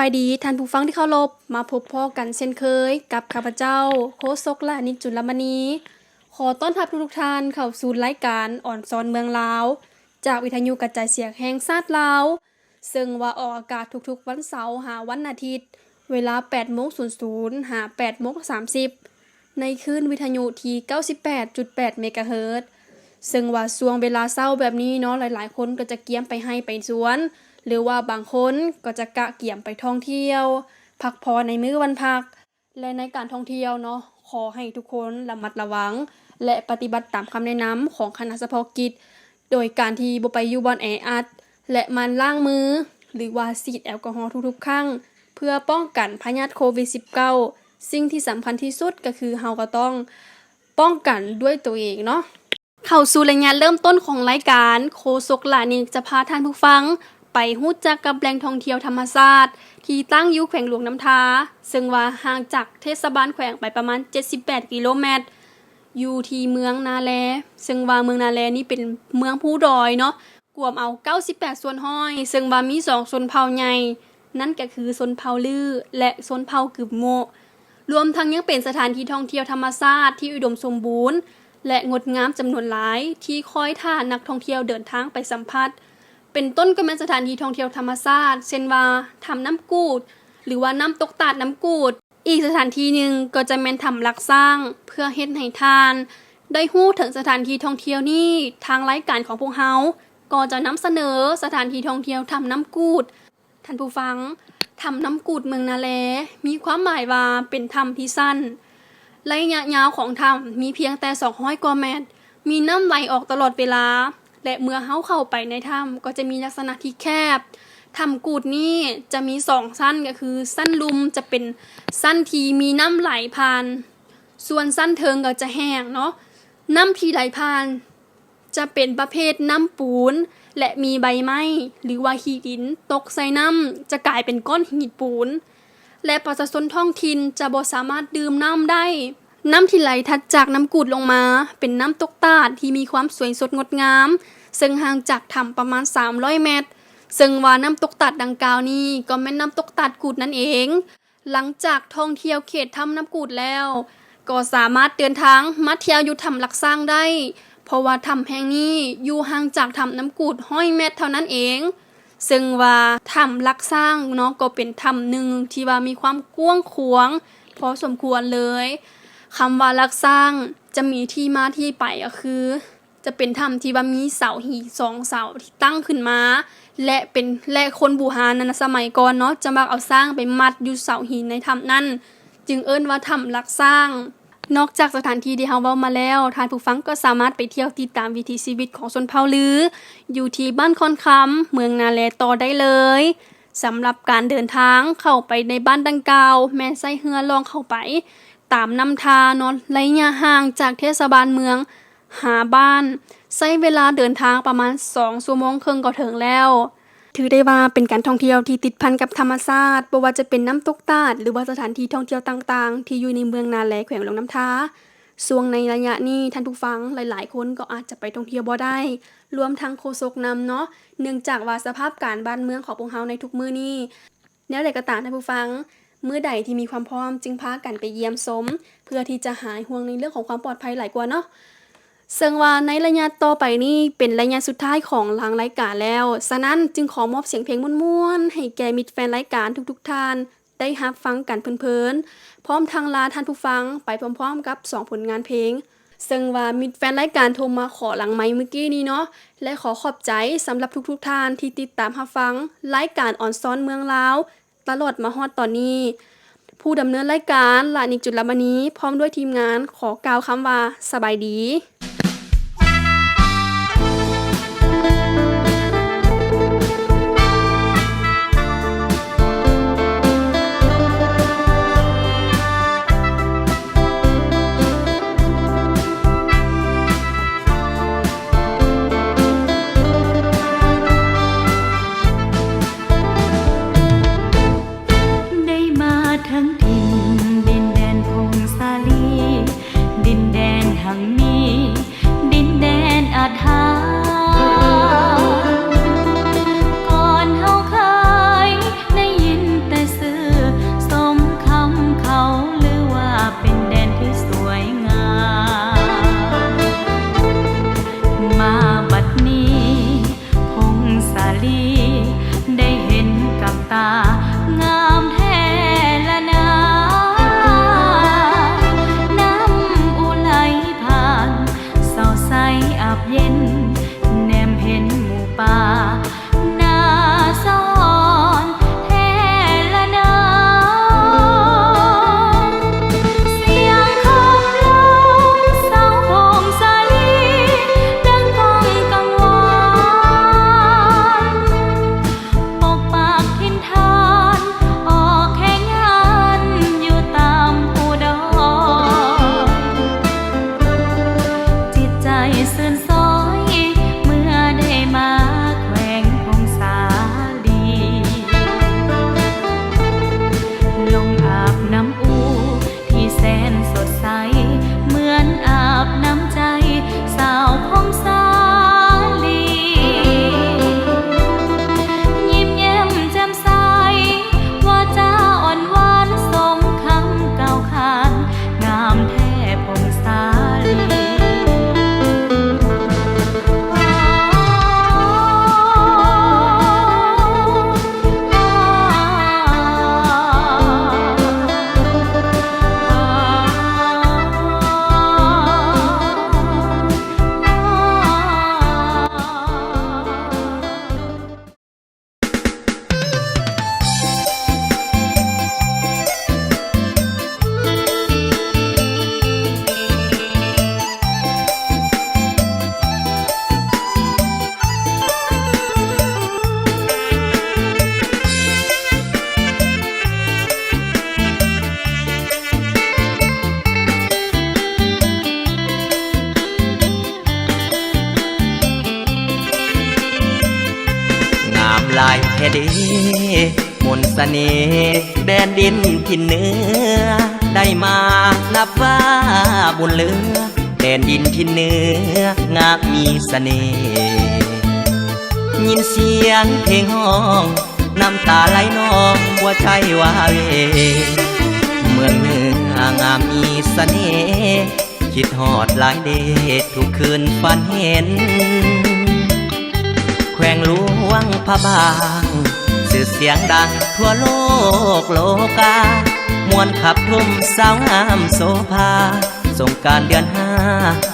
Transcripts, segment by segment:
บายดีท่านผู้ฟังที่เคารพมาพบพ่อกันเช่นเคย กับข้าพเจ้า โคศกและนิจจุลมณี ขอต้อนรับทุกท่านเข้าสู่รายการอ่อนซอนเมืองลาว จากวิทยุกระจายเสียงแห่งชาติลาว ซึ่งว่าออกอากาศทุกๆ วันเสาร์หาวันอาทิตย์ เวลา8โมง00หา8โมง30 ในคลื่นวิทยุที่98.8เมกะเฮิรตซ์ซึ่งว่าช่วงเวลาเศร้าแบบนี้เนาะหลายๆ คนก็จะเกียมไปให้ไปสวน หรือว่าบางคนก็จะกะเกี่ยมไปท่องเที่ยว พักพรในมื้อวันพัก และในการท่องเที่ยวเนาะขอให้ทุกคนระมัดระวัง และปฏิบัติตามคำแนะนำของคณะเฉพาะกิจ โดยการที่บ่ไปอยู่บอนแออัดและมันล้างมือ หรือว่าฉีดแอลกอฮอล์ทุกๆครั้งเพื่อป้องกันพยาธิโควิด -19 สิ่งที่สำคัญที่สุดก็คือเฮาก็ต้องป้องกันด้วยตัวเองเนาะเข้าสู่รายงานเริ่มต้นของรายการโคศกหลานิกจะพาท่านผู้ฟัง ไปหู้จักกับแหล่งท่องเที่ยวธรรมชาติที่ตั้งอยู่แขวงหลวงน้ำทา ซึ่งว่าห่างจากเทศบาลแขวงไปประมาณ 78 กิโลเมตร อยู่ที่เมืองนาแล ซึ่งว่าเมืองนาแลนี่เป็นเมืองผู้ดอยเนาะกวมเอา 98 ส่วนห้อย ซึ่งว่ามีสองชนเผ่าใหญ่ นั่นก็คือชนเผ่าลือ และชนเผ่ากึบโม รวมทั้งยังเป็นสถานที่ท่องเที่ยวธรรมชาติที่อุดมสมบูรณ์ และงดงามจำนวนหลาย ที่คอยท่านักท่องเที่ยวเดินทางไปสัมผัส เป็นต้นก็เป็นสถานที่ท่องเที่ยวธรรมชาติเช่นว่าทำน้ำกูด หรือว่าน้ำตกตาดน้ำกูด อีกสถานที่หนึ่งก็จะเป็นทำลักสร้าง เพื่อเฮ็ดให้ทาน ได้ฮู้ถึงสถานที่ท่องเที่ยวนี้ทางรายการของพวกเฮาก็จะนำเสนอสถานที่ท่องเที่ยวทำน้ำกูด ท่านผู้ฟังทำน้ำกูดเมืองนาแล มีความหมายว่าเป็นถ้ำที่สั้นระยะยาวของถ้ำมีเพียงแต่200กว่าเมตร มีน้ำไหลออกตลอดเวลา และเมื่อเฮาเข้าไปในถ้ำก็จะมีลักษณะที่แคบถ้ำกูดนี่จะมีสองสั้นก็คือสั้นลุมจะเป็นสั้นทีมีน้ำไหลผ่าน ส่วนสั้นเทิงก็จะแห้งเนาะน้ำทีไหลผ่าน จะเป็นประเภทน้ำปูน และมีใบไม้หรือว่าหีดิน ตกใส่น้ำจะกลายเป็นก้อนหินปูน และประชาชนท้องถิ่นจะบ่สามารถดื่มน้ำได้ น้ำที่ไหลถัดจากน้ำกูดลงมา เป็นน้ำตกตาดที่มีความสวยสดงดงาม ซึ่งห่างจากถ้ำประมาณ 300 เมตร ซึ่งว่าน้ำตกตัดดังกล่าวนี้ก็แม่นน้ำตกตัดกูดนั่นเอง หลังจากท่องเที่ยวเขตถ้ำน้ำกูดแล้ว ก็สามารถเดินทางมาเที่ยวอยู่ถ้ำหลักสร้างได้ เพราะว่าถ้ำแห่งนี้อยู่ห่างจากถ้ำน้ำกูดห้อยเมตรเท่านั้นเองซึ่งว่าถ้ำลักสร้างเนาะก็เป็นถ้ำหนึ่งที่ว่ามีความกว้างขวางพอสมควรเลย คำว่าลักสร้างจะมีที่มาที่ไปก็คือ จะเป็นถ้ำที่ว่ามีเสาหินสองเสาที่ตั้งขึ้นมา และเป็นและคนบูฮานันสมัยก่อนเนาะจะมักเอาสร้างไปมัดอยู่เสาหินในถ้ำนั้นจึงเอิ้นว่าถ้ำลักสร้าง นอกจากสถานที่ที่เฮาเว้ามาแล้วท่านผู้ฟังก็สามารถไปเที่ยวติดตามวิถีชีวิตของชนเผ่าลือ อยู่ที่บ้านคอนคำเมืองนาแลต่อได้เลยสำหรับการเดินทางเข้าไปในบ้านดังกล่าว แม่นใส่เฮือลองเข้าไป ตามนำทางเนาะระยะห่างจากเทศบาลเมือง หาบ้านใช้เวลาเดินทางประมาณ2ชั่วโมงครึ่งก็ถึงแล้ว ถือได้ว่าเป็นการท่องเที่ยวที่ติดพันกับธรรมชาติบ่ว่าจะเป็นน้ำตกตาด หรือว่าสถานที่ท่องเที่ยวต่างๆ ที่อยู่ในเมืองนาแลแขวงหลวงน้ำทาส่วงในระยะนี้ท่านผู้ฟังหลายๆ คนก็อาจจะไปท่องเที่ยวบ่ได้ รวมทั้งโคศกนำเนาะเนื่องจากว่าสภาพการบ้านเมืองของพวกเฮาในทุกมื้อนี้แนวใดก็ตามท่านผู้ฟัง เมื่อใดที่มีความพร้อมจึงพากันไปเยี่ยมชมเพื่อที่จะหายห่วงในเรื่องของความปลอดภัยหลายกว่าเนาะซึ่งว่าในระยะต่อไปนี้เป็นระยะสุดท้ายของหลังรายการแล้ว ฉะนั้นจึงขอมอบเสียงเพลงม่วนๆให้แก่มิตรแฟนรายการทุกๆท่าน ได้รับฟังกันเพลินๆ พร้อมทางลาท่านผู้ฟังไปพร้อมๆ กับ 2 ผลงานเพลง ซึ่งว่ามิตรแฟนรายการโทรมาขอหลังไม้เมื่อกี้นี้เนาะ และขอขอบใจสำหรับทุกๆท่านที่ติดตามรับฟังรายการออนซ้อนเมืองลาว ตลอดมาฮอดตอนนี้ ผู้ดำเนินรายการลานิกจุลมณีพร้อมด้วยทีมงานขอกล่าวคำว่าสบายดีับเย็น บน้ำ มนต์เสน่ห์แดนดินทินเหนือได้มานับว่าบุญเลือ แดนดินทินเหนืองามมีเสน่ห์ยินเสียงเพลงห้องน้ำตาไหลนองหัวใจว่าเว เมืองเหนืองามมีเสน่ห์คิดหอดหลายเดชทุกคืนฝันเห็น แขวงหลวงพระบางื่อเสียงดังทั่วโลกโลกามวนขับทุ่มสาวงามโสภาสงการเดือนห้า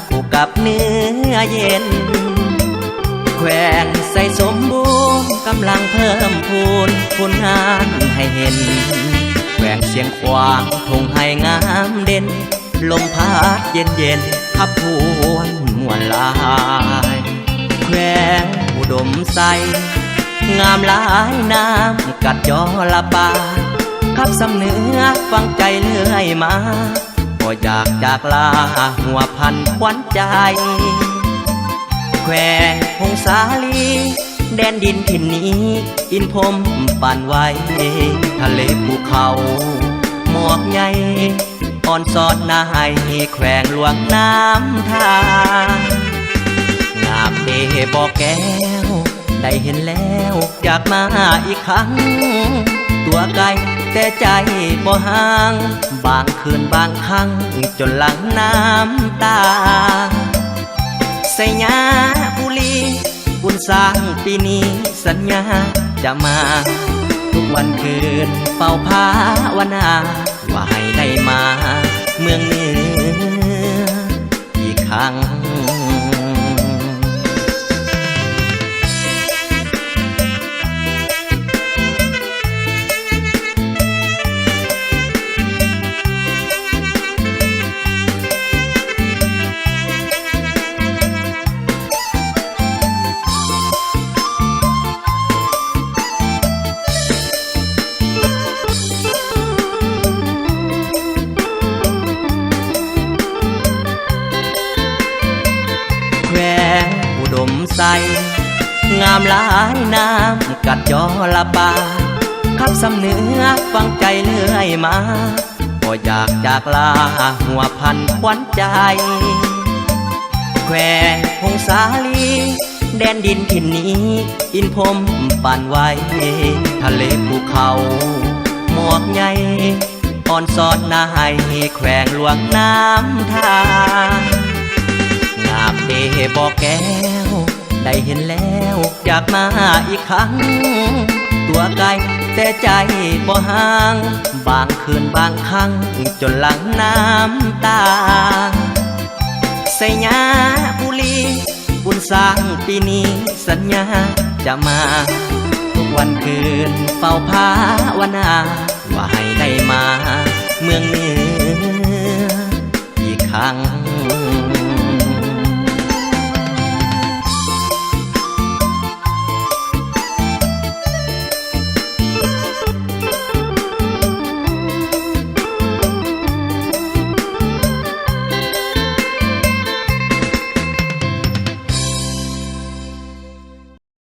ผูกกับเนื้อเย็น แขวงใส่สมบูรณ์กำลังเพิ่มพูนผลงานให้เห็น แขวงเสียงขวางทงให้งามเด่น ลมพัดเย็นเย็นๆขับพวนมวนลาย แขวงอุดมใส งามหลายน้ำกัดยอละปาขับสำเนื้อฟังใจเลื่อยมาก็อยากจากลาหัวพันควันใจแขวงพงสาลี แดนดินถิ่นนี้ อินพมปั่นไว้ ทะเลภูเขา หมอกใหญ่อ่อนสอดนายแขวงหลวงน้ำทางงามเดบอกแก้ว ได้เห็นแล้ว อยากมาอีกครั้ง ตัวไกลแต่ใจบ่ห่าง บางคืนบางครั้ง จนหลังน้ำตา ใส่ยาบุรีบุญสร้างปีนี้สัญญาจะมา ทุกวันคืนเฝ้าภาวนา ว่าให้ได้มา เมืองเหนืออีกครั้ง ใส งามหลายน้ำกัดยอละปาขับสำเนื้อฟังใจเลื่อยมาก็อยากจากลาหัวพันควันใจ แควพงสาลี แดนดินถิ่นนี้ อินพมปั่นไว้ ทะเลภูเขา หมอกใหญ่อ่อนสอดนายแขวงหลวงน้ำทางงามเดบอกแก้ว ได้เห็นแล้ว อยากมาอีกครั้ง ตัวไกลแต่ใจบ่ห่าง บางคืนบางครั้ง จนหลังน้ำตา ใส่ยาบุรีบุญสร้างปีนี้สัญญาจะมา ทุกวันคืนเฝ้าภาวนา ว่าให้ได้มา เมืองเหนืออีกครั้ง